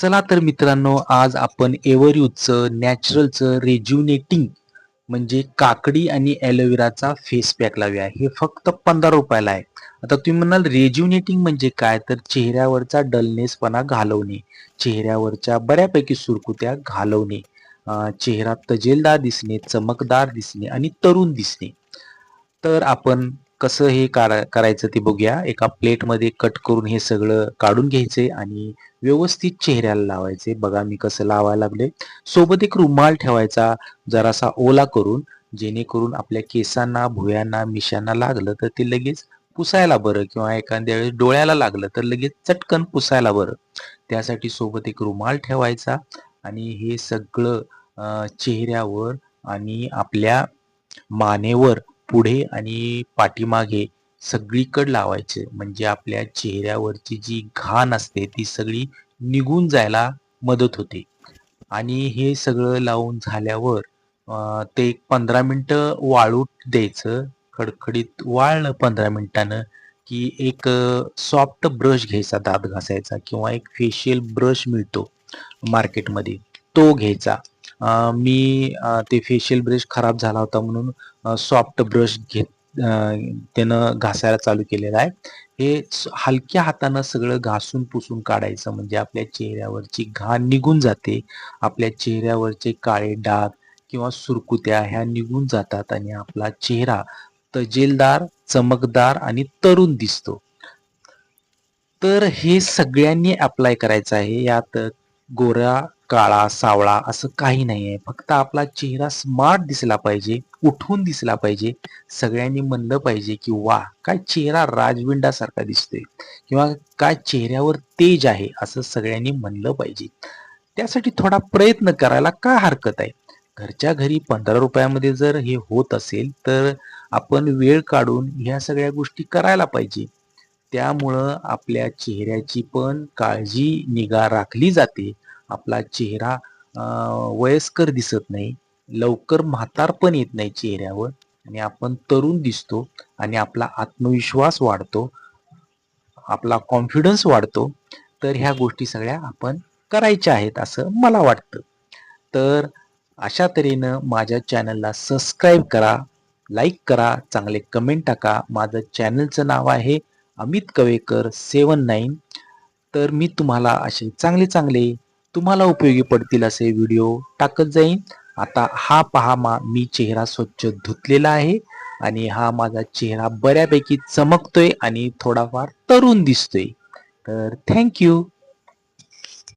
चला तर मित्रांनो आज आपण एव्हरयूजचं नॅचरलचं रेज्युनेटिंग म्हणजे काकडी आणि ॲलोवेराचा फेस पॅक लावूया. हे फक्त पंधरा रुपयाला आहे. आता तुम्ही म्हणाल रेज्युनेटिंग म्हणजे काय? तर चेहऱ्यावरचा डलनेसपणा घालवणे चेहऱ्यावरच्या बऱ्यापैकी सुरकुत्या घालवणे चेहरा तजेलदार दिसणे चमकदार दिसणे आणि तरुण दिसणे. तर आपण कसं हे कारा- करायचं ते बघूया. एका प्लेटमध्ये कट करून हे सगळं काढून घ्यायचे आणि व्यवस्थित चेहऱ्याला लावायचे. बघा मी कसं लावायला लागले. सोबत एक रुमाल ठेवायचा जरासा ओला करून जेणेकरून आपल्या केसांना भुयांना मिशांना लागलं तर ते लगेच पुसायला बरं किंवा एखाद्या वेळेस डोळ्याला लागलं तर लगेच चटकन पुसायला बरं. त्यासाठी सोबत एक रुमाल ठेवायचा आणि हे सगळं चेहऱ्यावर आणि आपल्या मानेवर पुढे आणि पाठीमागे सगळीकडे लावायचे. म्हणजे आपल्या चेहऱ्यावरची जी घाण असते ती सगळी निघून जायला मदत होते. आणि हे सगळं लावून झाल्यावर ते एक पंधरा मिनटं वाळू द्यायचं. खडखडीत वाळलं पंधरा मिनिटानं की एक सॉफ्ट ब्रश घ्यायचा दात घासायचा किंवा एक फेशियल ब्रश मिळतो मार्केटमध्ये तो घ्यायचा. मी ते फेशियल ब्रश खराब झाला होता म्हणून सॉफ्ट ब्रश घेत त्यानं घासायला चालू केलेलं आहे. हे हलक्या हातानं सगळं घासून पुसून काढायचं म्हणजे आपल्या चेहऱ्यावरची घाण निघून जाते. आपल्या चेहऱ्यावरचे काळे डाग किंवा सुरकुत्या ह्या निघून जातात आणि आपला चेहरा तजेलदार चमकदार आणि तरुण दिसतो. तर हे सगळ्यांनी अप्लाय करायचं आहे. यात गोरा काळा सावळा असं काही नाही आहे फक्त आपला चेहरा स्मार्ट दिसला पाहिजे उठून दिसला पाहिजे. सगळ्यांनी म्हणलं पाहिजे की वा काय चेहरा राजविंडासारखा दिसतोय किंवा काय चेहऱ्यावर तेज आहे असं सगळ्यांनी म्हणलं पाहिजे. त्यासाठी थोडा प्रयत्न करायला काय हरकत आहे? घरच्या घरी पंधरा रुपयामध्ये जर हे होत असेल तर आपण वेळ काढून ह्या सगळ्या गोष्टी करायला पाहिजे. त्यामुळं आपल्या चेहऱ्याची पण काळजी निगा राखली जाते. आपला चेहरा वयस्कर दिसत नाही. लवकर म्हातार पण येत नाही चेहऱ्यावर. आणि आपण तरुण दिसतो आणि आपला आत्मविश्वास वाढतो. आपला कॉन्फिडन्स वाढतो. तर ह्या गोष्टी सगळ्या आपण करायच्या आहेत असं मला वाटतं. तर अशा तऱ्हेनं माझ्या चॅनलला सबस्क्राईब करा लाईक करा चांगले कमेंट टाका. माझं चॅनलचं नाव आहे अमित कवेकर सेवन नाईन. तर मी तुम्हाला असे चांगले चांगले तुम्हाला उपयोगी पडतील असे व्हिडिओ टाकत जाईन. आता हा पहा मा मी चेहरा स्वच्छ धुतलेला आहे आणि हा माझा चेहरा बऱ्यापैकी चमकतोय आणि थोडाफार तरुण दिसतोय. तर थँक्यू